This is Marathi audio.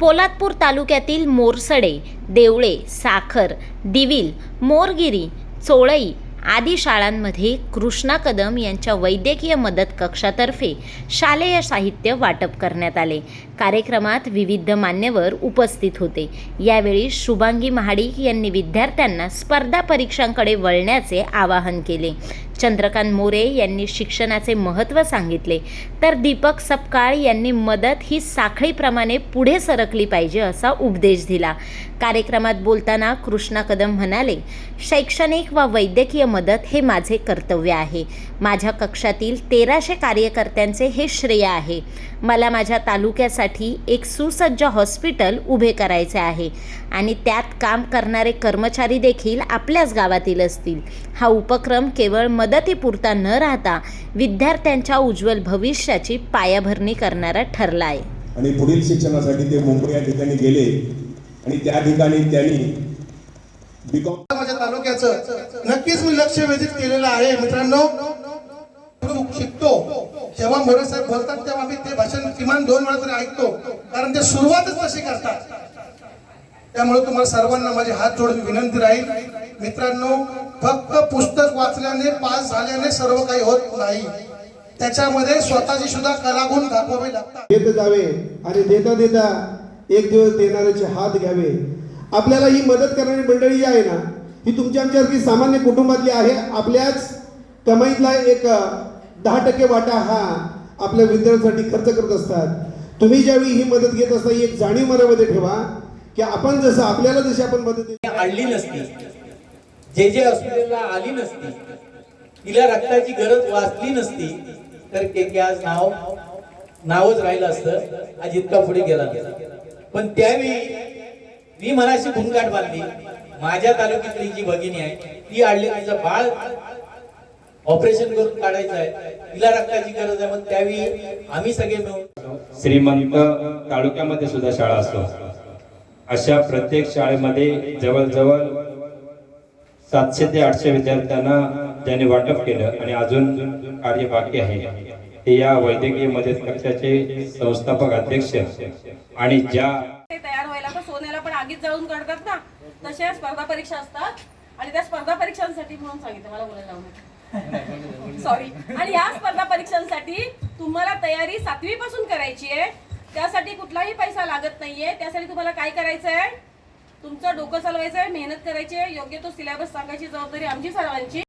पोलादपूर तालुक्यातील मोरसडे देवळे साखर दिविल मोरगिरी चोळई आदी शाळांमध्ये कृष्णा कदम यांच्या वैद्यकीय मदत कक्षातर्फे शालेय साहित्य वाटप करण्यात आले. कार्यक्रमात विविध मान्यवर उपस्थित होते. यावेळी शुभांगी महाडिक यांनी विद्यार्थ्यांना स्पर्धा परीक्षांकडे वळण्याचे आवाहन केले. चंद्रकांत मोरे यांनी शिक्षणाचे महत्त्व सांगितले. तर दीपक सपकाळ यांनी मदत ही साखळीप्रमाणे पुढे सरकली पाहिजे असा उपदेश दिला. कार्यक्रमात बोलताना कृष्णा कदम म्हणाले शैक्षणिक व वैद्यकीय मदत हे माझे कर्तव्य आहे. माझ्या कक्षातील तेराशे कार्यकर्त्यांचे हे श्रेय आहे. मला माझ्या तालुक्यासाठी एक सुसज्ज हॉस्पिटल उभे करायचे आहे आणि त्यात काम करणारे कर्मचारी देखील आपल्याच गावातील असतील. हा उपक्रम केवळ मदतीपुरता न राहता विद्यार्थ्यांच्या उज्ज्वल भविष्याची पायाभरणी करणारा ठरला आहे आणि पुढील शिक्षणासाठी ते मुंबई या ठिकाणी गेले आणि त्या ठिकाणी त्यांनी माझ्या तालुक्याचं नक्कीच मी लक्ष वेधित केलेलं आहे. मित्रांनो शिकतो. जेव्हा मोरे साहेब बोलतात तेव्हा मी ते भाषण किमान दोन वेळा तरी ऐकतो. कारण ते सुरुवातच तशी करतात. त्यामुळे तुम्हाला सर्वांना माझे हात जोडून विनंती राहील. मित्रांनो फक्त पुस्तक वाचल्याने पास झाल्याने सर्व काही होत नाही. त्याच्यामध्ये स्वतःची सुद्धा कलागुण दाखवावे लागतात. देत जावे आणि देता देता एक दिवस देणाऱ्याचे हात घ्यावे. आपल्याला ही मदत करणारी मंडळी जी आहे ना ही तुमच्या आमच्यासारखी सामान्य कुटुंबातली आहे. आपल्याच कमाईतला एक दहा टक्के वाटा हा आपल्या विद्यार्थ्यांसाठी खर्च करत असतात. तुम्ही ज्यावेळी ही मदत घेत असता ही एक जाणीव मनामध्ये ठेवा की आपण जसं आपल्याला जशी आपण मदत देतो आणली नसती. जे जे हॉस्पिटलला आली नसती तिला रक्ताची गरज वाचली नसती तर के के आज नाव नावच राहिलं असतं आज इतका पुढे गेला पण त्यावेळी मी मनाशी भूमकाट बांधली माझ्या तालुक्यातली जी भगिनी आहे ती आडली तिचं बाळ ऑपरेशन करून काढायचं आहे तिला रक्ताची गरज आहे मग त्यावेळी आम्ही सगळे मिळून श्रीमंत तालुक्यामध्ये सुद्धा शाळा असतो. अशा प्रत्येक शाळेमध्ये जवळजवळ सातशे ते आठशे विद्यार्थ्यांना त्यांनी वाटप केलं आणि अजून कार्य बाकी आहे. ते या वैद्यकीय मदत कक्षाचे संस्थापक अध्यक्ष आणि ज्या तयार व्हायला तर सोन्याला पण आगीत जाऊन काढतात ना. तशा स्पर्धा परीक्षा असतात आणि त्या स्पर्धा परीक्षांसाठी म्हणून सांगितलं मला बोलायला सॉरी आणि या स्पर्धा परीक्षांसाठी तुम्हाला तयारी सातवी पासून करायची आहे. त्यासाठी कुठलाही पैसा लागत नाहीये. त्यासाठी तुम्हाला काय करायचं आहे तुमचं डोकं चालवायचं आहे मेहनत करायची आहे योग्य तो सिलेबस सांगायची जबाबदारी आमची सर्वांची.